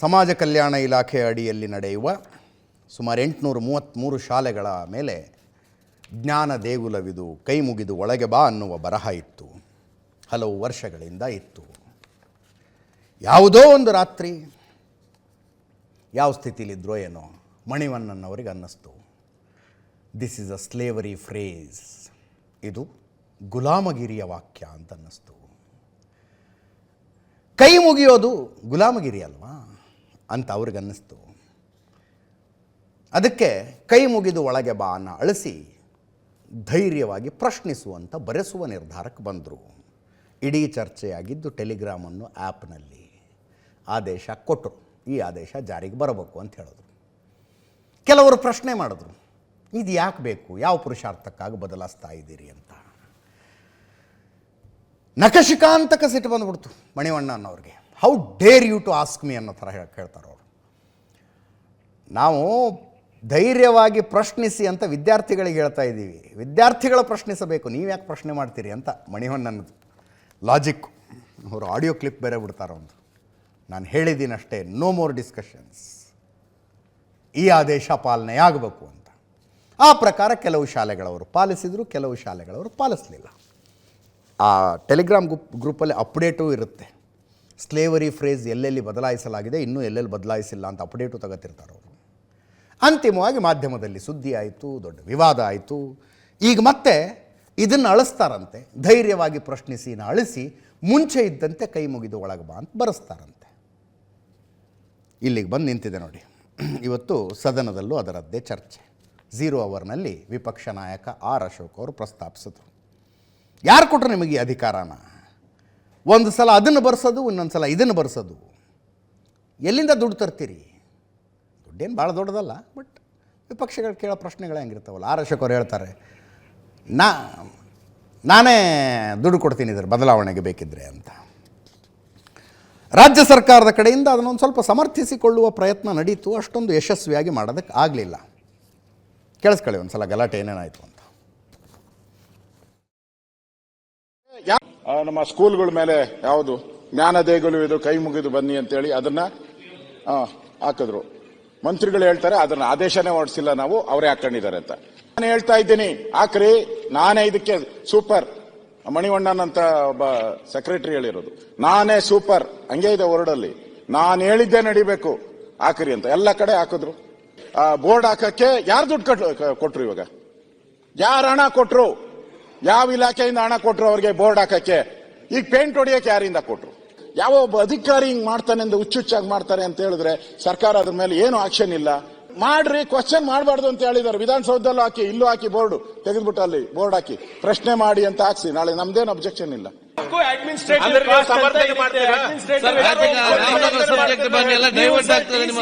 ಸಮಾಜ ಕಲ್ಯಾಣ ಇಲಾಖೆ ಅಡಿಯಲ್ಲಿ ನಡೆಯುವ ಸುಮಾರು ಎಂಟುನೂರ ಮೂವತ್ತ್ಮೂರು ಶಾಲೆಗಳ ಮೇಲೆ ಜ್ಞಾನ ದೇಗುಲವಿದು, ಕೈ ಮುಗಿದು ಒಳಗೆ ಬಾ ಅನ್ನುವ ಬರಹ ಇತ್ತು. ಹಲವು ವರ್ಷಗಳಿಂದ ಇತ್ತು. ಯಾವುದೋ ಒಂದು ರಾತ್ರಿ ಯಾವ ಸ್ಥಿತಿಲಿದ್ರೋ ಏನೋ ಮಣಿವಣ್ಣನವರಿಗೆ ಅನ್ನಿಸ್ತು this is a slavery phrase ಇದು ಗುಲಾಮಗಿರಿಯ ವಾಕ್ಯ ಅಂತ ಅನ್ನಿಸ್ತು ಕೈ ಮುಗಿಯೋದು ಗುಲಾಮಗಿರಿ ಅಲ್ವಾ? ಅಂತ ಅವ್ರಿಗನ್ನಿಸ್ತು. ಅದಕ್ಕೆ ಕೈ ಮುಗಿದು ಒಳಗೆ ಬಾ ಅನ್ನ ಅಳಿಸಿ ಧೈರ್ಯವಾಗಿ ಪ್ರಶ್ನಿಸುವಂಥ ಬರೆಸುವ ನಿರ್ಧಾರಕ್ಕೆ ಬಂದರು. ಇಡೀ ಚರ್ಚೆಯಾಗಿದ್ದು ಟೆಲಿಗ್ರಾಮನ್ನು ಆ್ಯಪ್ನಲ್ಲಿ ಆದೇಶ ಕೊಟ್ಟರು ಈ ಆದೇಶ ಜಾರಿಗೆ ಬರಬೇಕು ಅಂತ ಹೇಳಿದ್ರು. ಕೆಲವರು ಪ್ರಶ್ನೆ ಮಾಡಿದ್ರು, ಇದು ಯಾಕೆ ಬೇಕು? ಯಾವ ಪುರುಷಾರ್ಥಕ್ಕಾಗಿ ಬದಲಾಯಿಸ್ತಾ ಇದ್ದೀರಿ ಅಂತ? ನಕಶಿಕಾಂತಕ ಸಿಟ್ಟು ಬಂದ್ಬಿಡ್ತು Manivanna ಅನ್ನೋರಿಗೆ how dare you to ask me ಅನ್ನೋ ಥರ ಹೇಳಿ ಕೇಳ್ತಾರೆ ಅವರು. ನಾವು ಧೈರ್ಯವಾಗಿ ಪ್ರಶ್ನಿಸಿ ಅಂತ ವಿದ್ಯಾರ್ಥಿಗಳಿಗೆ ಹೇಳ್ತಾ ಇದ್ದೀವಿ. ವಿದ್ಯಾರ್ಥಿಗಳು ಪ್ರಶ್ನಿಸಬೇಕು, ನೀವು ಯಾಕೆ ಪ್ರಶ್ನೆ ಮಾಡ್ತೀರಿ ಅಂತ ಮಣಿವಣ್ಣನ ಲಾಜಿಕ್ ಅವರು ಆಡಿಯೋ ಕ್ಲಿಪ್ ಬೇರೆ ಬಿಡ್ತಾರೆ ಒಂದು ನಾನು ಹೇಳಿದ್ದೀನಿ ಅಷ್ಟೇ ನೋ ಮೋರ್ ಡಿಸ್ಕಷನ್ಸ್ ಈ ಆದೇಶ ಪಾಲನೆ ಆಗಬೇಕು ಅಂತ. ಆ ಪ್ರಕಾರ ಕೆಲವು ಶಾಲೆಗಳವರು ಪಾಲಿಸಿದರು, ಕೆಲವು ಶಾಲೆಗಳವರು ಪಾಲಿಸಲಿಲ್ಲ. ಆ ಟೆಲಿಗ್ರಾಮ್ ಗ್ರೂಪ್ ಗ್ರೂಪಲ್ಲಿ ಅಪ್ಡೇಟೂ ಇರುತ್ತೆ. ಸ್ಲೇವರಿ ಫ್ರೇಸ್ ಎಲ್ಲೆಲ್ಲಿ ಬದಲಾಯಿಸಲಾಗಿದೆ, ಇನ್ನೂ ಎಲ್ಲೆಲ್ಲಿ ಬದಲಾಯಿಸಿಲ್ಲ ಅಂತ ಅಪ್ಡೇಟು ತಗೋತಿರ್ತಾರೆ ಅವರು. ಅಂತಿಮವಾಗಿ ಮಾಧ್ಯಮದಲ್ಲಿ ಸುದ್ದಿ ಆಯಿತು, ದೊಡ್ಡ ವಿವಾದ ಆಯಿತು. ಈಗ ಮತ್ತೆ ಇದನ್ನು ಅಳಿಸ್ತಾರಂತೆ, ಧೈರ್ಯವಾಗಿ ಪ್ರಶ್ನಿಸಿ ಅಳಿಸಿ, ಮುಂಚೆ ಇದ್ದಂತೆ ಕೈ ಮುಗಿದು ಒಳಗೆ ಬಾ ಅಂತ ಬರೆಸ್ತಾರಂತೆ. ಇಲ್ಲಿಗೆ ಬಂದು ನಿಂತಿದೆ ನೋಡಿ. ಇವತ್ತು ಸದನದಲ್ಲೂ ಅದರದ್ದೇ ಚರ್ಚೆ. ಝೀರೋ ಅವರ್ನಲ್ಲಿ ವಿಪಕ್ಷ ನಾಯಕ ಆರ್ ಅಶೋಕ್ ಅವರು ಪ್ರಸ್ತಾಪಿಸಿದ್ರು. ಯಾರು ಕೊಟ್ಟರು ನಿಮಗೆ ಅಧಿಕಾರನ? ಒಂದು ಸಲ ಅದನ್ನು ಬರ್ಸೋದು, ಇನ್ನೊಂದು ಸಲ ಇದನ್ನು ಬರ್ಸೋದು. ಎಲ್ಲಿಂದ ದುಡ್ಡು ತರ್ತೀರಿ? ದುಡ್ಡೇನು ಭಾಳ ದೊಡ್ಡದಲ್ಲ ಬಟ್ ವಿಪಕ್ಷಗಳು ಕೇಳೋ ಪ್ರಶ್ನೆಗಳು ಹೆಂಗಿರ್ತಾವಲ್ಲ. ಆರ್ ಅಶೋಕ್ ಹೇಳ್ತಾರೆ, ನಾ, ನಾನೇ ದುಡ್ಡು ಕೊಡ್ತೀನಿ ಇದ್ರ ಬದಲಾವಣೆಗೆ ಬೇಕಿದ್ರೆ ಅಂತ. ರಾಜ್ಯ ಸರ್ಕಾರದ ಕಡೆಯಿಂದ ಅದನ್ನೊಂದು ಸ್ವಲ್ಪ ಸಮರ್ಥಿಸಿಕೊಳ್ಳುವ ಪ್ರಯತ್ನ ನಡೀತು. ಅಷ್ಟೊಂದು ಯಶಸ್ವಿಯಾಗಿ ಮಾಡೋದಕ್ಕೆ ಆಗಲಿಲ್ಲ. ಕೇಳಿಸ್ಕೊಳ್ಳಿ ಒಂದು ಸಲ ಗಲಾಟೆ ಏನೇನಾಯಿತು ಅಂತ ಆ, ನಮ್ಮ ಸ್ಕೂಲ್ಗಳ ಮೇಲೆ ಯಾವುದು ಜ್ಞಾನ ದೇಗುಲು ಇದು ಕೈ ಮುಗಿದು ಬನ್ನಿ ಅಂತೇಳಿ ಅದನ್ನ ಹಾಕಿದ್ರು. ಮಂತ್ರಿಗಳು ಹೇಳ್ತಾರೆ, ಅದನ್ನ ಆದೇಶನೇ ಹೊರಡಿಸಿಲ್ಲ ನಾವು, ಅವರೇ ಹಾಕೊಂಡಿದ್ದಾರೆ ಅಂತ. ನಾನು ಹೇಳ್ತಾ ಇದ್ದೀನಿ ಹಾಕ್ರಿ ನಾನೇ ಇದಕ್ಕೆ ಸೂಪರ್ ಮಣಿವಣ್ಣನ್ ಅಂತ ಒಬ್ಬ ಸೆಕ್ರೆಟರಿ ಹೇಳಿರೋದು. ನಾನೇ ಸೂಪರ್ ಹಂಗೆ ಇದೆ ವರ್ಡಲ್ಲಿ ನಾನು ಹೇಳಿದ್ದೆ ನಡಿಬೇಕು. ಹಾಕ್ರಿ ಅಂತ. ಎಲ್ಲ ಕಡೆ ಹಾಕಿದ್ರು. ಬೋರ್ಡ್ ಹಾಕಕ್ಕೆ ಯಾರು ದುಡ್ಡು ಕಟ್, ಕೊಟ್ರು ಇವಾಗ? ಯಾರು ಹಣ ಕೊಟ್ರು? ಯಾವ ಇಲಾಖೆಯಿಂದ ಹಣ ಕೊಟ್ಟರು ಅವ್ರಿಗೆ ಬೋರ್ಡ್ ಹಾಕಕ್ಕೆ? ಈಗ ಪೇಂಟ್ ಹೊಡಿಯಕ್ಕೆ ಯಾರಿಂದ ಕೊಟ್ಟರು ಯಾವ ಒಬ್ಬ ಅಧಿಕಾರಿ ಹಿಂಗ್ ಮಾಡ್ತಾನೆ ಅಂತ ಹುಚ್ಚುಚ್ಚಾಗಿ ಮಾಡ್ತಾರೆ ಅಂತ ಹೇಳಿದ್ರೆ ಸರ್ಕಾರ ಅದ್ರ ಮೇಲೆ ಏನು ಆಕ್ಷನ್ ಇಲ್ಲ? ಮಾಡ್ರಿ ಕ್ವಶನ್ ಮಾಡಬಾರ್ದು ಅಂತ ಹೇಳಿದ್ದಾರೆ. ವಿಧಾನಸೌಧದಲ್ಲೂ ಹಾಕಿ, ಇಲ್ಲೂ ಹಾಕಿ ಬೋರ್ಡ್ ತೆಗೆದ್ಬಿಟ್ಟು ಅಲ್ಲಿ ಬೋರ್ಡ್ ಹಾಕಿ. ಪ್ರಶ್ನೆ ಮಾಡಿ ಅಂತ ಹಾಕ್ಸಿ. ನಾಳೆ ನಮ್ದೇನು ಅಬ್ಜೆಕ್ಷನ್ ಇಲ್ಲ. ಸಬ್ಜೆಕ್ಟ್ ಬಗ್ಗೆ ಎಲ್ಲ ಡೈವರ್ಟ್ ಆಗ್ತದೆ ನಿಮ್ಮ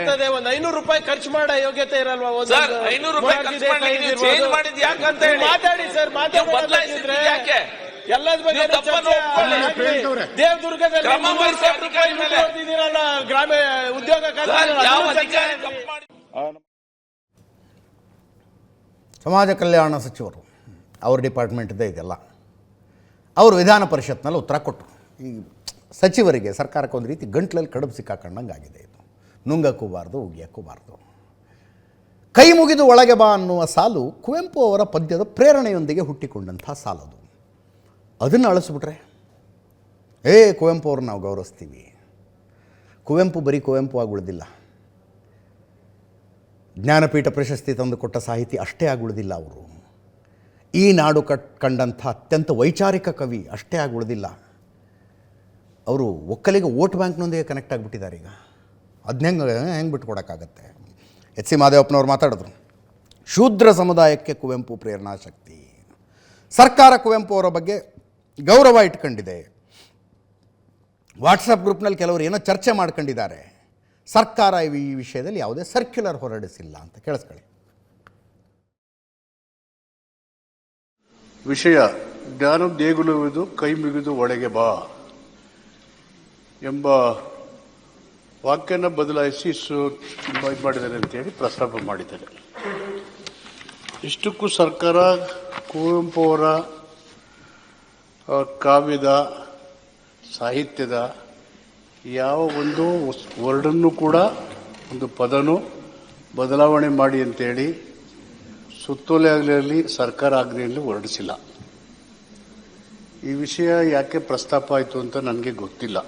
ಆಗ್ತದೆ. ಒಂದ್ ಐನೂರು ರೂಪಾಯಿ ಖರ್ಚು ಮಾಡೋ ಯೋಗ್ಯತೆ ಇರಲ್ವಾ? ಸರ್, ಐನೂರು ರೂಪಾಯಿ ಖರ್ಚು ಯಾಕಂತ? ಮಾತಾಡಿ ಸರ್ ಮಾತಾಡಿ ಬದಲಾಯಿಸಿದ್ರೆ ಯಾಕೆ? ಎಲ್ಲದ ಬಗ್ಗೆ. ದೇವದುರ್ಗದಲ್ಲಿ ಗ್ರಾಮ ಮುನ್ನೂರು ವಹಿಸಿ ಕೋಟಿ ರೂಪಾಯಿ ಅಧಿಕಾರಿ ಮೇಲೆ. ಕೊಡ್ತಿದ್ದೀರಲ್ಲ, ಗ್ರಾಮ ಉದ್ಯೋಗ ಖಾತೆ ಸರ್, ಯಾವ ಅದನ್ನು ಅಧಿಕಾರಿ ಸಂಚಾರ ತಪ್ಪು ಮಾಡಿ- ಸಮಾಜ ಕಲ್ಯಾಣ ಸಚಿವರು, ಅವ್ರ ಡಿಪಾರ್ಟ್ಮೆಂಟ್ದೇ ಇದೆಲ್ಲ. ಅವರು ವಿಧಾನ ಪರಿಷತ್ನಲ್ಲಿ ಉತ್ತರ ಕೊಟ್ಟರು ಈ ಸಚಿವರಿಗೆ ಸರ್ಕಾರಕ್ಕೆ ಒಂದು ರೀತಿ ಗಂಟ್ಲಲ್ಲಿ ಕಡುಬು ಸಿಕ್ಕಾಕೊಂಡಂಗೆ ಆಗಿದೆ ಇದು. ನುಂಗಕ್ಕೂ ಬಾರ್ದು ಉಗಿಯಕ್ಕೂ ಬಾರ್ದು ಕೈ ಮುಗಿದು ಒಳಗೆ ಬಾ ಅನ್ನುವ ಸಾಲು ಕುವೆಂಪು ಅವರ ಪದ್ಯದ ಪ್ರೇರಣೆಯೊಂದಿಗೆ ಹುಟ್ಟಿಕೊಂಡಂಥ ಸಾಲದು ಅದನ್ನು ಅಳಿಸ್ಬಿಟ್ರೆ? ಏ ಕುವೆಂಪು ಅವ್ರನ್ನ ನಾವು ಗೌರವಿಸ್ತೀವಿ. ಕುವೆಂಪು ಬರೀ ಕುವೆಂಪು ಆಗಿ ಉಳಿದಿಲ್ಲ. ಜ್ಞಾನಪೀಠ ಪ್ರಶಸ್ತಿ ತಂದುಕೊಟ್ಟ ಸಾಹಿತಿ ಅಷ್ಟೇ ಆಗುಳುದಿಲ್ಲ ಅವರು. ಈ ನಾಡು ಕಟ್ ಕಂಡಂಥ ಅತ್ಯಂತ ವೈಚಾರಿಕ ಕವಿ ಅಷ್ಟೇ ಆಗುಳಿದಿಲ್ಲ ಅವರು ಒಕ್ಕಲಿಗೆ ವೋಟ್ ಬ್ಯಾಂಕ್ನೊಂದಿಗೆ ಕನೆಕ್ಟ್ ಆಗಿಬಿಟ್ಟಿದ್ದಾರೆ ಈಗ. ಹೆಂಗೆ ಹೆಂಗೆ ಬಿಟ್ಕೊಡೋಕ್ಕಾಗತ್ತೆ? ಎಚ್ ಸಿ ಮಾದೇವಪ್ಪನವ್ರು ಮಾತಾಡಿದ್ರು. ಶೂದ್ರ ಸಮುದಾಯಕ್ಕೆ ಕುವೆಂಪು ಪ್ರೇರಣಾ ಶಕ್ತಿ. ಸರ್ಕಾರ ಕುವೆಂಪು ಅವರ ಬಗ್ಗೆ ಗೌರವ ಇಟ್ಕೊಂಡಿದೆ. ವಾಟ್ಸಪ್ ಗ್ರೂಪ್ನಲ್ಲಿ ಕೆಲವರು ಏನೋ ಚರ್ಚೆ ಮಾಡ್ಕೊಂಡಿದ್ದಾರೆ. ಸರ್ಕಾರ ಈ ವಿಷಯದಲ್ಲಿ ಯಾವುದೇ ಸರ್ಕ್ಯುಲರ್ ಹೊರಡಿಸಿಲ್ಲ ಅಂತ ಕೇಳಿಸ್ಕೊಳ್ಳಿ. ವಿಷಯ, ಜ್ಞಾನ ದೇಗುಲುವುದು ಕೈ ಮುಗಿದು ಒಳಗೆ ಬಾ ಎಂಬ ವಾಕ್ಯನ ಬದಲಾಯಿಸಿ ಸು ಇದು ಮಾಡಿದ್ದಾರೆ ಅಂತೇಳಿ ಪ್ರಸ್ತಾಪ ಮಾಡಿದ್ದಾರೆ. ಇಷ್ಟಕ್ಕೂ ಸರ್ಕಾರ ಕುವೆಂಪು ಅವರ ಕಾವ್ಯದ, ಸಾಹಿತ್ಯದ ಯಾವ ಒಂದು ವರ್ಡನ್ನು ಕೂಡ ಒಂದು ಪದನು ಬದಲಾವಣೆ ಮಾಡಿ ಅಂತೇಳಿ ಸುತ್ತೋಲೆ ಆಗಲಿ ಸರ್ಕಾರ ಆಜ್ಞೆಯಲ್ಲಿ ಹೊರಡಿಸಿಲ್ಲ ಈ ವಿಷಯ ಯಾಕೆ ಪ್ರಸ್ತಾಪ ಆಯಿತು ಅಂತ ನನಗೆ ಗೊತ್ತಿಲ್ಲ.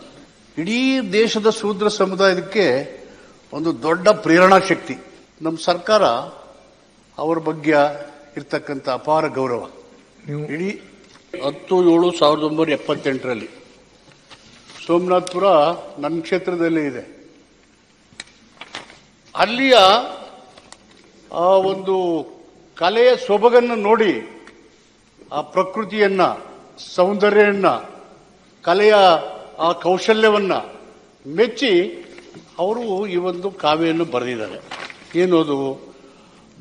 ಇಡೀ ದೇಶದ ಶೂದ್ರ ಸಮುದಾಯಕ್ಕೆ ಒಂದು ದೊಡ್ಡ ಪ್ರೇರಣಾ ಶಕ್ತಿ. ನಮ್ಮ ಸರ್ಕಾರ ಅವರ ಬಗ್ಗೆ ಇರ್ತಕ್ಕಂಥ ಅಪಾರ ಗೌರವ. ಇಡೀ ಹತ್ತು ಏಳು ಸಾವಿರದ ಒಂಬೈನೂರ ಎಪ್ಪತ್ತೆಂಟರಲ್ಲಿ ಸೋಮನಾಥ್ಪುರ ನನ್ನ ಕ್ಷೇತ್ರದಲ್ಲಿ ಇದೆ. ಅಲ್ಲಿಯ ಆ ಒಂದು ಕಲೆಯ ಸೊಬಗನ್ನು ನೋಡಿ, ಆ ಪ್ರಕೃತಿಯನ್ನ, ಸೌಂದರ್ಯನ್ನ, ಕಲೆಯ ಆ ಕೌಶಲ್ಯವನ್ನ ಮೆಚ್ಚಿ ಅವರು ಈ ಒಂದು ಕಾವ್ಯವನ್ನು ಬರೆದಿದ್ದಾರೆ. ಏನೋದು?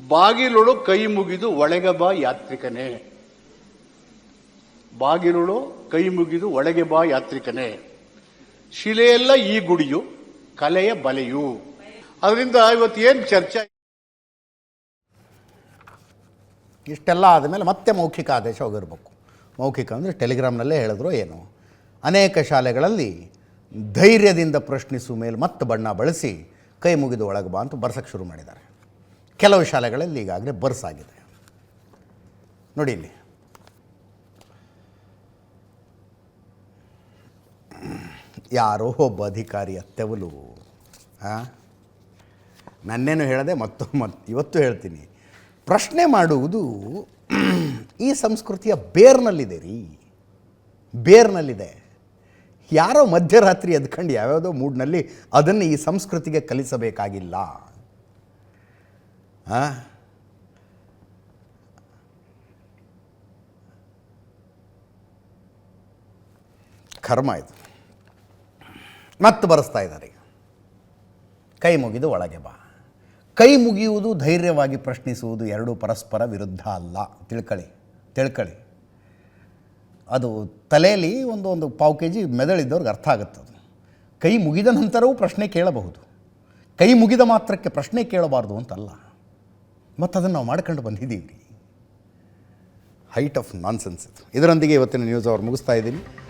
ಬಾಗಿಲುಳು ಕೈ ಮುಗಿದು ಒಳಗೆ ಬಾ ಯಾತ್ರಿಕನೇ. ಬಾಗಿಲುಳು ಕೈ ಮುಗಿದು ಒಳಗೆ ಬಾ ಯಾತ್ರಿಕನೇ. ಶಿಲೆಯಲ್ಲ ಈ ಗುಡಿಯು, ಕಲೆಯ ಬಲೆಯು. ಅದರಿಂದ ಇವತ್ತು ಏನು ಚರ್ಚೆ ಇಷ್ಟೆಲ್ಲ ಆದಮೇಲೆ ಮತ್ತೆ ಮೌಖಿಕ ಆದೇಶ ಹೋಗಿರ್ಬೇಕು. ಮೌಖಿಕ ಅಂದರೆ ಟೆಲಿಗ್ರಾಮ್ನಲ್ಲೇ ಹೇಳಿದ್ರು ಏನು? ಅನೇಕ ಶಾಲೆಗಳಲ್ಲಿ ಧೈರ್ಯದಿಂದ ಪ್ರಶ್ನಿಸುವ ಮೇಲೆ ಮತ್ತೆ ಬಣ್ಣ ಬಳಸಿ ಕೈ ಮುಗಿದು ಒಳಗೆ ಬಾ ಅಂತ ಬರ್ಸಕ್ಕೆ ಶುರು ಮಾಡಿದ್ದಾರೆ. ಕೆಲವು ಶಾಲೆಗಳಲ್ಲಿ ಈಗಾಗಲೇ ಬರ್ಸಾಗಿದೆ ನೋಡಿ ಇಲ್ಲಿ. ಯಾರೋ ಒಬ್ಬ ಅಧಿಕಾರಿ ಅತ್ತೆವಲು. ಹಾಂ? ನನ್ನೇನು ಹೇಳದೆ ಮತ್ತು, ಮತ್, ಇವತ್ತು ಹೇಳ್ತೀನಿ. ಪ್ರಶ್ನೆ ಮಾಡುವುದು ಈ ಸಂಸ್ಕೃತಿಯ ಬೇರ್ನಲ್ಲಿದೆ ರೀ. ಬೇರ್ನಲ್ಲಿದೆ. ಯಾರೋ ಮಧ್ಯರಾತ್ರಿ ಎದ್ಕೊಂಡು ಯಾವ್ಯಾವುದೋ ಮೂಡ್ನಲ್ಲಿ ಅದನ್ನು ಈ ಸಂಸ್ಕೃತಿಗೆ ಕಲಿಸಬೇಕಾಗಿಲ್ಲ? ಕರ್ಮ ಇದು. ಮತ್ತೆ ಬರೆಸ್ತಾ ಇದ್ದಾರೆ. ಕೈ ಮುಗಿದು ಒಳಗೆ ಬಾ. ಕೈ ಮುಗಿಯುವುದು ಧೈರ್ಯವಾಗಿ ಪ್ರಶ್ನಿಸುವುದು ಎರಡೂ ಪರಸ್ಪರ ವಿರುದ್ಧ ಅಲ್ಲ. ತಿಳ್ಕೊಳ್ಳಿ ತಿಳ್ಕೊಳ್ಳಿ ಅದು ತಲೆಯಲ್ಲಿ ಒಂದು ಒಂದು ಪಾವು ಕೆ ಜಿ ಮೆದಳಿದ್ದವ್ರಿಗೆ ಅರ್ಥ ಆಗುತ್ತದೆ ಕೈ ಮುಗಿದ ನಂತರವೂ ಪ್ರಶ್ನೆ ಕೇಳಬಹುದು. ಕೈ ಮುಗಿದ ಮಾತ್ರಕ್ಕೆ ಪ್ರಶ್ನೆ ಕೇಳಬಾರ್ದು ಅಂತಲ್ಲ. ಮತ್ತು ಅದನ್ನು ನಾವು ಮಾಡ್ಕೊಂಡು ಬಂದಿದ್ದೀವಿ. ಹೈಟ್ ಆಫ್ ನಾನ್ಸೆನ್ಸ್ ಇದು. ಇದರೊಂದಿಗೆ ಇವತ್ತಿನ ನ್ಯೂಸ್ ಅವ್ರು ಮುಗಿಸ್ತಾ ಇದ್ದೀನಿ.